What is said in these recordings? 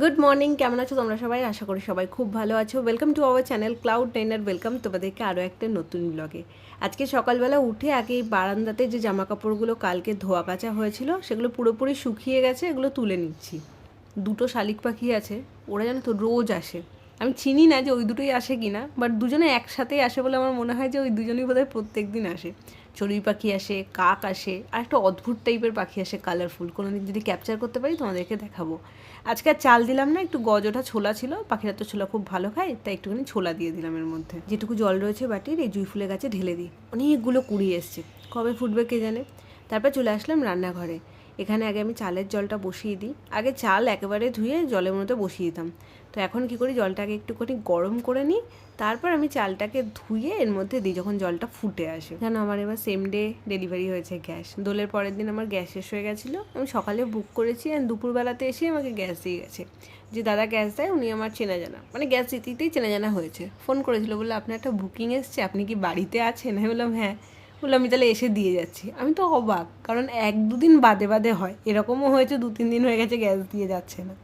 Good morning কেমন আছো তোমরা সবাই? আশা করি সবাই খুব ভালো আছো। Welcome to our channel cloud niner welcome তোমাদেরকে আরও একটা নতুন ব্লগে আজকে সকালবেলা উঠে আগে এই বারান্দাতে যে জামা কাপড়গুলো কালকে ধোয়া কাচা হয়েছিল, সেগুলো পুরোপুরি শুকিয়ে গেছে, এগুলো তুলে নিচ্ছি। দুটো শালিক পাখি আছে, ওরা জানো তো রোজ আসে। আমি চিনি না যে ওই দুটোই আসে কি না বাট দুজনে একসাথেই আসে বলে আমার মনে হয় যে ওই দুজনেই বোধহয় প্রত্যেক দিন আসে। চড়ুই পাখি আসে, কাক আসে আর একটা অদ্ভুত টাইপের পাখি আসে কালারফুল কোনো দিন যদি ক্যাপচার করতে পারি, তোমাদেরকে দেখাবো। আজকে আর চাল দিলাম না, একটু গজটা ছোলা ছিল, পাখিরা তো ছোলা খুব ভালো খায়, তাই একটুখানি ছোলা দিয়ে দিলাম এর মধ্যে। যেটুকু জল রয়েছে বাটির, এই জুই ফুলের গাছে ঢেলে দিই। অনেকগুলো কুড়ি এসছে, কবে ফুটবে কে জানে? তারপর চলে আসলাম রান্নাঘরে। এখানে আগে আমি চালের জলটা বসিয়ে দিই। আগে চাল একেবারে ধুয়ে জলের মধ্যে বসিয়ে দিতাম। তো এখন কি করি, জলটাকে একটুখানি গরম করে নিই তারপর আমি চালটাকে ধুয়ে এর মধ্যে দিই যখন জলটা ফুটে আসে। কেন আমার এবার সেম ডে ডেলিভারি হয়েছে গ্যাস। দোলের পরের দিন আমার গ্যাস শেষ হয়ে গেছিল। আমি সকালে বুক করেছি আর দুপুরবেলাতে এসে আমাকে গ্যাস দিয়ে গেছে। যে দাদা গ্যাস দেয়, উনি আমার চেনা জানা মানে গ্যাস দিতেই চেনা জানা হয়েছে। ফোন করেছিল বলে আপনার একটা বুকিং এসছে, আপনি কি বাড়িতে আছেন? আমি বললাম হ্যাঁ। বললাম আমি তাহলে এসে দিয়ে যাচ্ছি। আমি তো অবাক, কারণ এক দুদিন বাদে বাদে হয়। এরকমও হয়েছে দু তিন দিন হয়ে গেছে গ্যাস দিয়ে যাচ্ছে না।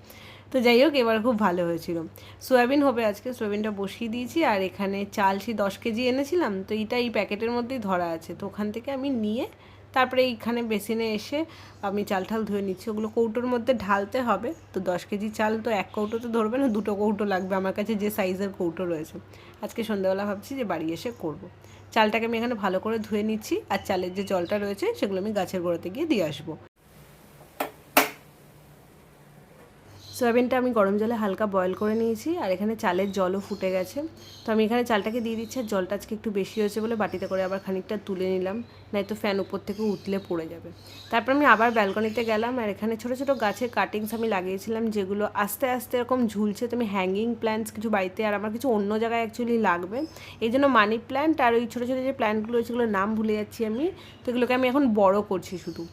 তো যাই হোক, এবার খুব ভালো হয়েছিল। সোয়াবিন হবে আজকে, সোয়াবিনটা বসিয়ে দিয়েছি আর এখানে চাল সেই দশ কেজি এনেছিলাম, তো এইটা এই প্যাকেটের মধ্যেই ধরা আছে। তো ওখান থেকে আমি নিয়ে তারপরে এইখানে বেসিনে এসে আমি চাল ঠাল ধুয়ে নিচ্ছি। ওগুলো কৌটোর মধ্যে ঢালতে হবে, তো দশ কেজি চাল তো এক কৌটো তো ধরবে না, দুটো কৌটো লাগবে আমার কাছে যে সাইজের কৌটো রয়েছে। আজকে সন্ধ্যাবেলা ভাবছি যে বাড়ি এসে করব। চালটাকে আমি এখানে ভালো করে ধুয়ে নিচ্ছি আর চালের যে জলটা রয়েছে সেগুলো আমি গাছের গোড়াতে গিয়ে দিয়ে আসব। সয়াবিনটা আমি গরম জলে হালকা বয়েল করে নিয়েছি, আর এখানে চালের জলও ফুটে গেছে। তো আমি এখানে চালটাকে দিয়ে দিচ্ছি, আর জলটা আজকে একটু বেশি হয়েছে বলে বাটিতে করে আবার খানিকটা তুলে নিলাম, নয়তো ফ্যান উপর থেকে উতলে পড়ে যাবে। তারপর আমি আবার ব্যালকনিতে গেলাম, আর এখানে ছোটো ছোটো গাছের কাটিংস আমি লাগিয়েছিলাম, যেগুলো আস্তে আস্তে এরকম ঝুলছে, তো আমি হ্যাঙ্গিং প্ল্যান্টস কিছু বাড়িতে আর আমার কিছু অন্য জায়গায় অ্যাকচুয়ালি লাগবে। এই জন্য মানি প্ল্যান্ট আর ওই ছোটো ছোটো যে প্ল্যান্টগুলো সেগুলোর নাম ভুলে যাচ্ছি আমি, তো এগুলোকে আমি এখন বড় করছি শুধু।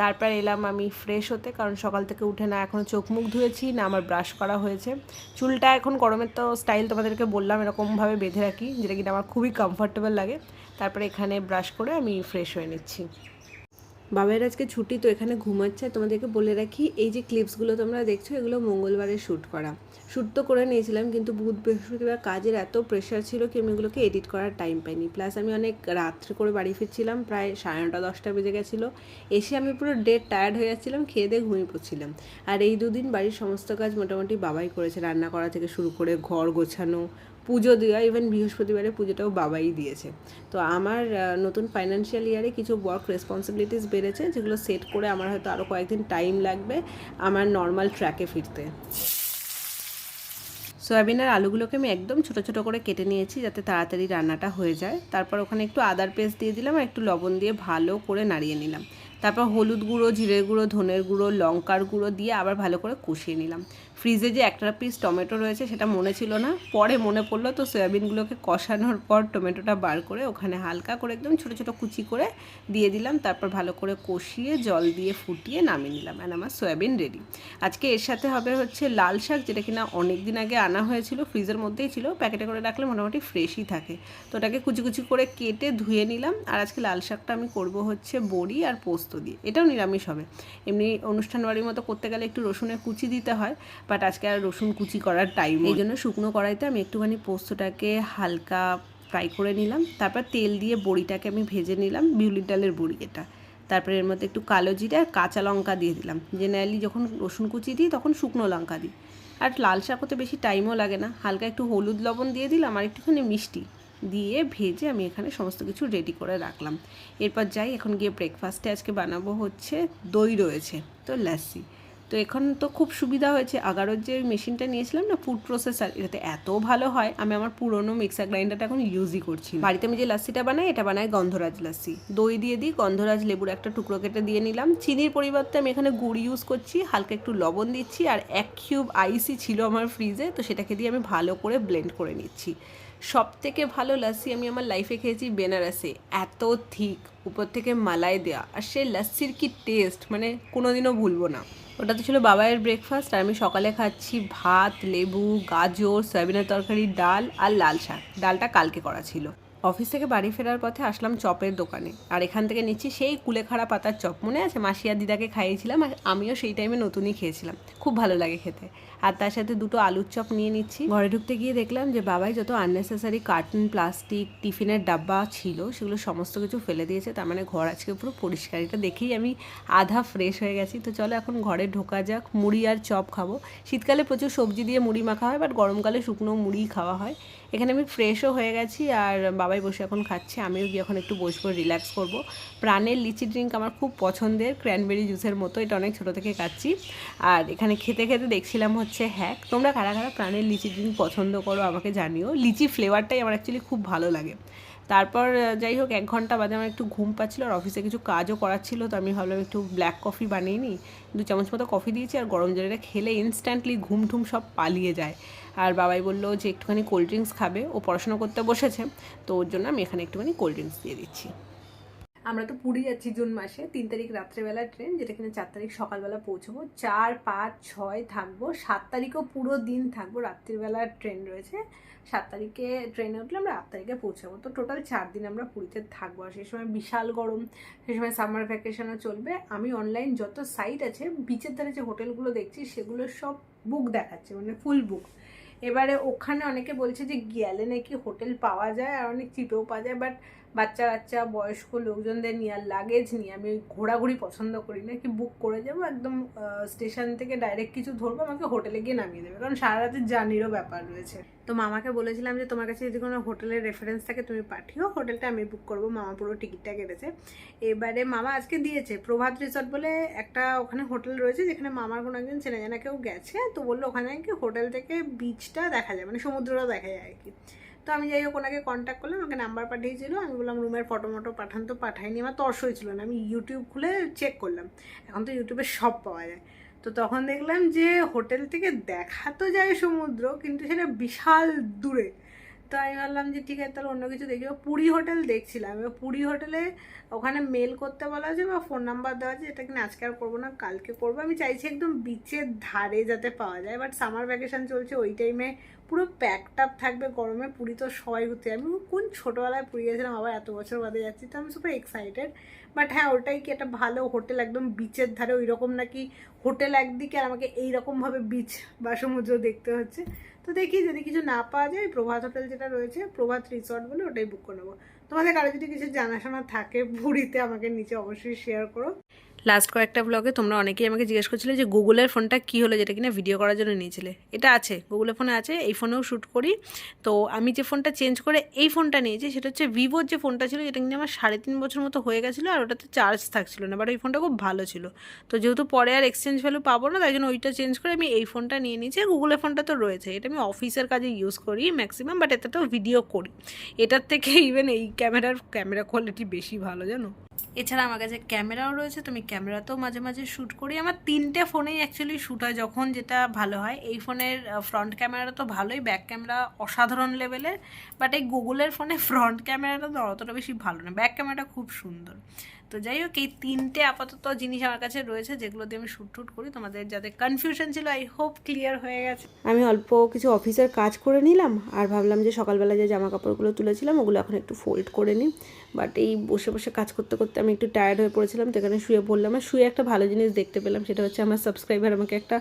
তারপর এলাম আমি ফ্রেশ হতে, কারণ সকাল থেকে উঠে না এখনও চোখ মুখ ধুয়েছি, না আমার ব্রাশ করা হয়েছে। চুলটা এখন গরমের তো স্টাইল তোমাদেরকে বললাম, এরকমভাবে বেঁধে রাখি, যেটা কিনা আমার খুবই কমফর্টেবল লাগে। তারপরে এখানে ব্রাশ করে আমি ফ্রেশ হয়ে নিচ্ছি। বাবার আজকে ছুটি, তো এখানে ঘুমাচ্ছে। তোমাদেরকে বলে রাখি, এই যে ক্লিপসগুলো তোমরা দেখছ, এগুলো মঙ্গলবারে শ্যুট করা। শ্যুট তো করে নিয়েছিলাম, কিন্তু বুধ বৃহস্পতিবার কাজের এত প্রেশার ছিল কি আমি এগুলোকে এডিট করার টাইম পাইনি। প্লাস আমি অনেক রাত্রে করে বাড়ি ফিরছিলাম, প্রায় সাড়ে নটা, দশটা বেজে গেছিল। এসে আমি পুরো ডেট টায়ার্ড হয়ে যাচ্ছিলাম, খেয়ে দিয়ে ঘুমিয়ে পড়ছিলাম। আর এই দুদিন বাড়ির সমস্ত কাজ মোটামুটি বাবাই করেছে, রান্না করা থেকে শুরু করে ঘর গোছানো পুজো দেওয়া ইভেন বৃহস্পতিবারে পুজোটাও বাবাই দিয়েছে। তো আমার নতুন ফাইন্যান্সিয়াল ইয়ারে কিছু ওয়ার্ক রেসপন্সিবিলিটিস বেড়েছে, যেগুলো সেট করে আমার হয়তো আরও কয়েকদিন টাইম লাগবে আমার নর্মাল ট্র্যাকে ফিরতে। সয়াবিনের আলুগুলোকে আমি একদম ছোট ছোট করে কেটে নিয়েছি, যাতে তাড়াতাড়ি রান্নাটা হয়ে যায়। তারপর ওখানে একটু আদার পেস্ট দিয়ে দিলাম আর একটু লবণ দিয়ে ভালো করে নাড়িয়ে নিলাম। তারপর হলুদ গুঁড়ো, জিরের গুঁড়ো, ধনের গুঁড়ো, লঙ্কার গুঁড়ো দিয়ে আবার ভালো করে কষিয়ে নিলাম। ফ্রিজে যে একটা পিস টমেটো রয়েছে সেটা মনে ছিল না। পরে মনে পড়ল তো সয়াবিনগুলোকে কষানোর পর টমেটোটা বার করে ওখানে হালকা করে একদম ছোটো ছোটো কুচি করে দিয়ে দিলাম। তারপর ভালো করে কষিয়ে জল দিয়ে ফুটিয়ে নামিয়ে নিলাম অ্যান্ড আমার সয়াবিন রেডি আজকে এর সাথে হবে হচ্ছে লাল শাক যেটা কিনা অনেক দিন আগে আনা হয়েছিল, ফ্রিজের মধ্যেই ছিল, প্যাকেটে করে রাখলে মোটামুটি ফ্রেশই থাকে। তো ওটাকে কুচি কুচি করে কেটে ধুয়ে নিলাম। আর আজকে লাল শাকটা আমি করব হচ্ছে বড়ি আর পোস্ত দিয়ে। এটাও নিরামিষ হবে। এমনি অনুষ্ঠান বাড়ির মতো করতে গেলে একটু রসুনের কুচি দিতে হয় বাট আজকে আর রসুন কুচি করার টাইম এই জন্য শুকনো কড়াইতে আমি একটুখানি পোস্তটাকে হালকা ফ্রাই করে নিলাম। তারপর তেল দিয়ে বড়িটাকে আমি ভেজে নিলাম, বিউলির ডালের বড়ি এটা। তারপরে এর মধ্যে একটু কালো জিরে আর কাঁচা লঙ্কা দিয়ে দিলাম। জেনারেলি যখন রসুন কুচি দিই তখন শুকনো লঙ্কা দিই। আর লাল শাক হতে বেশি টাইমও লাগে না। হালকা একটু হলুদ লবণ দিয়ে দিলাম আর একটুখানি মিষ্টি। দিয়ে ভেজে আমি এখানে সমস্ত কিছু রেডি করে রাখলাম। এরপর যাই, এখন গিয়ে ব্রেকফাস্টে আজকে বানাবো হচ্ছে দই রয়েছে, তো লাসি তো এখন তো খুব সুবিধা হয়েছে, আগারোর যে মেশিনটা নিয়েছিলাম না ফুড প্রসেসার এটাতে এত ভালো হয়, আমি আমার পুরনো মিক্সার গ্রাইন্ডারটা এখন ইউজই করছি বাড়িতে আমি যে লাস্সিটা বানাই, এটা বানাই গন্ধরাজ লাস্সি দই দিয়ে দিই, গন্ধরাজ লেবুর একটা টুকরো কেটে দিয়ে নিলাম। চিনির পরিবর্তে আমি এখানে গুড় ইউজ করছি, হালকা একটু লবণ দিচ্ছি, আর এক কিউব আইসি ছিল আমার ফ্রিজে তো সেটাকে দিয়ে আমি ভালো করে ব্লেন্ড করে নিচ্ছি। সব থেকে ভালো লাসি আমি আমার লাইফে খেয়েছি বেনারসে। এত থিক উপর থেকে মালাই দেওয়া আর সে লাসির কি টেস্ট মানে কোনো দিনও ভুলবো না। ওটা তো ছিল বাবাইয়ের ব্রেকফাস্ট আর আমি সকালে খাচ্ছি ভাত, লেবু, গাজর, সয়াবিনের তরকারি, ডাল আর লাল শাক। ডালটা কালকে করা ছিল। অফিস থেকে বাড়ি ফেরার পথে আসলাম চপের দোকানে। আর এখান থেকে নিচ্ছি সেই কুলেখাড়া পাতার চপ। মনে আছে? মাসিয়া দিদাকে খাইয়েছিলাম আর আমিও সেই টাইমে নতুনই খেয়েছিলাম। খুব ভালো লাগে খেতে। আর তার সাথে দুটো আলুর চপ নিয়ে নিচ্ছি। ঘরে ঢুকতে গিয়ে দেখলাম যে বাবাই যত আননেসেসারি কার্টুন প্লাস্টিক টিফিনের ডাব্বা ছিল, সেগুলো সমস্ত কিছু ফেলে দিয়েছে। তার মানে ঘর আজকে পুরো পরিষ্কার এটা দেখেই আমি আধা ফ্রেশ হয়ে গেছি। তো চলো এখন ঘরে ঢোকা যাক। মুড়ি আর চপ খাব। শীতকালে প্রচুর সবজি দিয়ে মুড়ি মাখা হয় বাট গরমকালে শুকনো মুড়ি খাওয়া হয়। এখানে আমি ফ্রেশও হয়ে গেছি আর বাবাই বসে এখন খাচ্ছে, আমিও গিয়ে এখন একটু বসবো রিল্যাক্স করব। প্রাণের লিচি ড্রিঙ্ক আমার খুব পছন্দের ক্র্যানবেরি জুসের মতো, এটা অনেক ছোটো থেকে খাচ্ছি। আর এখানে খেতে খেতে দেখছিলাম হচ্ছে হ্যাক। তোমরা কারা কারা প্রাণের লিচি ড্রিঙ্ক পছন্দ করো আমাকে জানিও। লিচি ফ্লেভারটাই আমার অ্যাকচুয়ালি খুব ভালো লাগে। তারপর যাই হোক, এক ঘণ্টা বাদে আমার একটু ঘুম পাচ্ছিল আর অফিসে কিছু কাজও করার ছিল, তো আমি ভাবলাম একটু ব্ল্যাক কফি বানিয়ে নিই। দু চামচ মতো কফি দিয়েছি আর গরম জলটা খেলে ইনস্ট্যান্টলি ঘুম ঠুম সব পালিয়ে যায়। আর বাবাই বলল যে একটুখানি কোল্ড ড্রিঙ্কস খাবে, ও পড়াশোনা করতে বসেছে, তো ওর জন্য আমি এখানে একটুখানি কোল্ড ড্রিঙ্কস দিয়ে দিচ্ছি। আমরা তো পুরী যাচ্ছি জুন মাসে, তিন তারিখ রাত্রেবেলা ট্রেন যেটা কিনা চার তারিখ সকালবেলা পৌঁছবো। চার, পাঁচ, ছয় থাকব, সাত তারিখও পুরো দিন থাকব রাত্রিবেলার ট্রেন রয়েছে। সাত তারিখে ট্রেনে উঠলে আমরা আট তারিখে পৌঁছাবো। তো টোটাল চার দিন আমরা পুরীতে থাকব। আর সেই সময় বিশাল গরম, সেই সময় সামার ভ্যাকেশনও চলবে। আমি অনলাইন যত সাইট আছে বিচের ধারে যে হোটেলগুলো দেখছি, সেগুলো সব বুক দেখাচ্ছে মানে ফুল বুক এবারে ওখানে অনেকে বলছে যে গেলে নাকি হোটেল পাওয়া যায় আর অনেক চিপেও পাওয়া যায় বাট বাচ্চা কাচ্চা, বয়স্ক লোকজনদের নিয়ে আর লাগেজ নিয়ে আমি ঘোরাঘুরি পছন্দ করি না। কি বুক করে যাব, একদম স্টেশন থেকে ডাইরেক্ট কিছু ধরবো, আমাকে হোটেলে গিয়ে নামিয়ে দেবে। কারণ সারা রাতের জার্নিরও ব্যাপার রয়েছে। তো মামাকে বলেছিলাম যে, তোমার কাছে যদি কোনো হোটেলের রেফারেন্স থাকে, তুমি পাঠিও। হোটেলটা আমি বুক করব। মামা পুরো টিকিটটা কেটেছে। এবারে মামা আজকে দিয়েছে, প্রভাত রিসর্ট বলে একটা ওখানে হোটেল রয়েছে, যেখানে মামার কোনো একজন চেনা জানা কেউ গেছে। তো বলল ওখানে কি হোটেল থেকে বিচটা দেখা যায় মানে সমুদ্রটা দেখা যায় আর কি। তো আমি যাই হোক, ওনাকে কন্ট্যাক্ট করলাম আমাকে নাম্বার পাঠিয়েছিল। আমি বললাম, রুমের ফটো মটো পাঠান তো পাঠাইনি আমার তর্স হয়েছিল না, আমি ইউটিউব খুলে চেক করলাম। এখন তো ইউটিউবে সব পাওয়া যায়। তো তখন দেখলাম যে হোটেল থেকে দেখা তো যায় সমুদ্র, কিন্তু সেটা বিশাল দূরে। তো আমি ভাবলাম যে, ঠিক আছে, তাহলে অন্য কিছু দেখি। পুরী হোটেল দেখছিলাম। এবার পুরী হোটেলে ওখানে মেল করতে বলা আছে বা ফোন নাম্বার দেওয়া আছে এটা কিনা আজকে আর করব না, কালকে করব? আমি চাইছি একদম বিচের ধারে যাতে পাওয়া যায় বাট সামার ভ্যাকেশন চলছে, ওই টাইমে পুরো প্যাকড আপ থাকবে গরমে, পুরী তো সবাই ঘুরতে। আমি কোন ছোটোবেলায় পুরী গেছিলাম, আবার এত বছর বাদে যাচ্ছি, তো আমি সুপার এক্সাইটেড বাট হ্যাঁ ওটাই কি একটা ভালো হোটেল একদম বিচের ধারে ওই রকম নাকি হোটেল একদিকে আর আমাকে এইরকমভাবে বিচ বা সমুদ্র দেখতে হচ্ছে। তো দেখি, যদি কিছু না পাওয়া যায়, প্রভাত হোটেল যেটা রয়েছে, প্রভাত রিসর্ট বলে ওটাই বুক করে নেব। তোমাদের কারও যদি কিছু জানাশোনা থাকে পুরীতে আমাকে নিচে অবশ্যই শেয়ার করো। লাস্ট কয়েকটা ব্লগে তোমরা অনেকেই আমাকে জিজ্ঞেস করছিলে যে গুগলের ফোনটা কী হলো যেটা কিনা ভিডিও করার জন্য নিয়েছিলে। এটা আছে গুগলের ফোনে আছে, এই ফোনেও শ্যুট করি। তো আমি যে ফোনটা চেঞ্জ করে এই ফোনটা নিয়েছি, সেটা হচ্ছে ভিভোর যে ফোনটা ছিল, যেটা কিনা আমার সাড়ে তিন বছর মতো হয়ে গেছিল আর ওটাতে চার্জ থাকছিল না বাট ওই ফোনটা খুব ভালো ছিল। তো যেহেতু পরে আর এক্সচেঞ্জ ভ্যালু পাবো না, তাই জন্য ওইটা চেঞ্জ করে আমি এই ফোনটা নিয়ে নিয়েছি, আর গুগলের ফোনটা তো রয়েছে। এটা আমি অফিসের কাজে ইউজ করি ম্যাক্সিমাম বাট এতে তো ভিডিও করি। এটার থেকে ইভেন এই ক্যামেরার, ক্যামেরা কোয়ালিটি বেশি ভালো, জানো? এছাড়া আমার কাছে ক্যামেরাও রয়েছে, তুমি ক্যামেরা তো মাঝে মাঝে শ্যুট করি। আমার তিনটে ফোনেই অ্যাকচুয়ালি শ্যুট হয় যখন যেটা ভালো হয়। এই ফোনের ফ্রন্ট ক্যামেরাটা তো ভালোই ব্যাক ক্যামেরা অসাধারণ লেভেলের বাট এই গুগলের ফোনে ফ্রন্ট ক্যামেরাটা তো অতটা বেশি ভালো না। ব্যাক ক্যামেরাটা খুব সুন্দর। তো যাই হোক, এই তিনটে আপাতত জিনিস আমার কাছে রয়েছে, যেগুলো দিয়ে আমি শ্যুট টুট করি। তোমাদের যাদের কনফিউশন ছিল আই হোপ ক্লিয়ার হয়ে গেছে। আমি অল্প কিছু অফিসের কাজ করে নিলাম, আর ভাবলাম যে সকালবেলা যে জামা কাপড়গুলো তুলেছিলাম, ওগুলো এখন একটু ফোল্ড করে নিই। বাট এই বসে বসে কাজ করতে করতে আমি একটু টায়ার্ড হয়ে পড়েছিলাম, তো এখানে শুয়ে পড়লাম। আর শুয়ে একটা ভালো জিনিস দেখতে পেলাম, সেটা হচ্ছে আমার সাবস্ক্রাইবার আমাকে একটা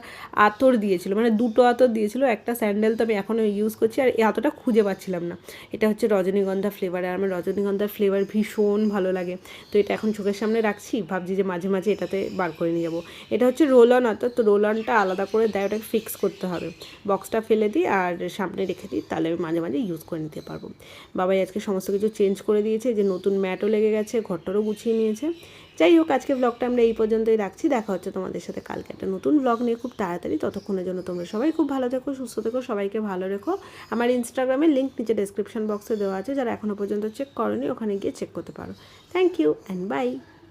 আতর দিয়েছিল মানে দুটো আতর দিয়েছিল, একটা স্যান্ডেল তো আমি এখনও ইউজ করছি, আর এই আতরটা খুঁজে পাচ্ছিলাম না। এটা হচ্ছে রজনীগন্ধা ফ্লেভার আর আমার রজনীগন্ধার ফ্লেভার ভীষণ ভালো লাগে। তো এটা এখন চোখের সামনে রাখছি, ভাবছি যে মাঝে মাঝে এটাতে বার করে নিয়ে যাব। এটা হচ্ছে রোল অন অর্থাৎ তো রোল অনটা আলাদা করে দেয়, ওটাকে ফিক্স করতে হবে। বক্সটা ফেলে দিই আর সামনে রেখে দিই, তাহলে আমি মাঝে মাঝে ইউজ করে নিতে পারব। বাবাই আজকে সমস্ত কিছু চেঞ্জ করে দিয়েছে, যে নতুন ম্যাটও লেগে গেছে, ঘরটারও গুছিয়ে নিয়েছে। যাই হোক আজকে ব্লগটা আমরা এই পর্যন্তই রাখছি। দেখা হচ্ছে তোমাদের সাথে কালকে একটা নতুন ব্লগ নিয়ে খুব তাড়াতাড়ি। ততক্ষণের জন্য তোমরা সবাই খুব ভালো থেকো, সুস্থ থেকো, সবাইকে ভালো রেখো। আমার ইনস্টাগ্রামের লিঙ্ক নিচে ডেসক্রিপশন বক্সে দেওয়া আছে। যারা এখনও পর্যন্ত চেক করনি, ওখানে গিয়ে চেক করতে পারো। Thank you and by